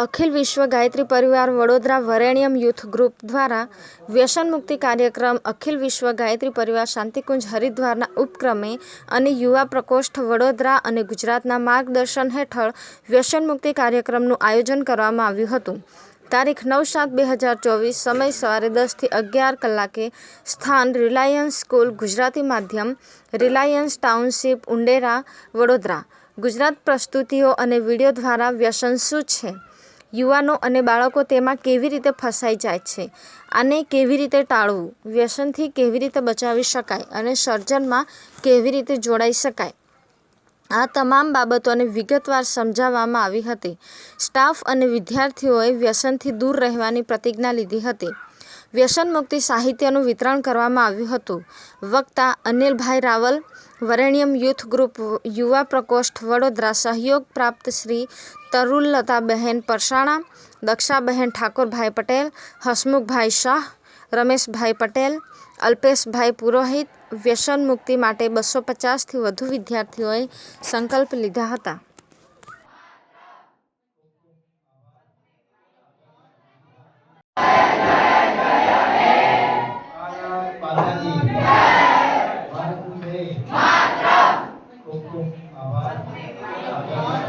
અખિલ વિશ્વ ગાયત્રી પરિવાર Vadodara વરેણ્યમ youth group દ્વારા વ્યસન મુક્તિ કાર્યક્રમ અખિલ વિશ્વ ગાયત્રી પરિવાર શાંતિકુંજ હરિદ્વારના ઉપક્રમે અને યુવા પ્રકોષ્ઠ વડોદરા અને ગુજરાતના માર્ગદર્શન હેઠળ વ્યસન મુક્તિ કાર્યક્રમનું આયોજન કરવામાં આવ્યું હતું. તારીખ નવ સાત બે હજાર ચોવીસ સમય સવારે દસથી અગિયાર કલાકે સ્થાન રિલાયન્સ સ્કૂલ ગુજરાતી માધ્યમ, રિલાયન્સ ટાઉનશીપ, ઉંડેરા, વડોદરા. ગુજરાત પ્રસ્તુતિઓ અને વીડિયો દ્વારા વ્યસન શું છે? યુવાનો અને બાળકો તેમાં કેવી રીતે ફસાઈ જાય છે? આને કેવી રીતે ટાળવું? વ્યસનથી કેવી રીતે બચાવી શકાય? અને સર્જનમાં કેવી રીતે જોડાઈ શકાય? આ તમામ બાબતોને વિગતવાર સમજાવવામાં આવી હતી. સ્ટાફ અને વિદ્યાર્થીઓએ વ્યસનથી દૂર રહેવાની પ્રતિજ્ઞા લીધી હતી. વ્યસન મુક્તિ સાહિત્યનું વિતરણ કરવામાં આવ્યું હતું. વક્તા અનિલભાઈ રાવલ, વરેણ્યમ યુથ ગ્રુપ, યુવા પ્રકોષ્ઠ વડોદરા, સહયોગ પ્રાપ્ત શ્રી તરુલતાબહેન પરસાણા, દક્ષાબહેન ઠાકોરભાઈ પટેલ, હસમુખભાઈ શાહ, રમેશભાઈ પટેલ, અલ્પેશભાઈ પુરોહિત વ્યસન મુક્તિ માટે બસો પચાસથી વધુ વિદ્યાર્થીઓએ સંકલ્પ લીધા હતા. આભાર.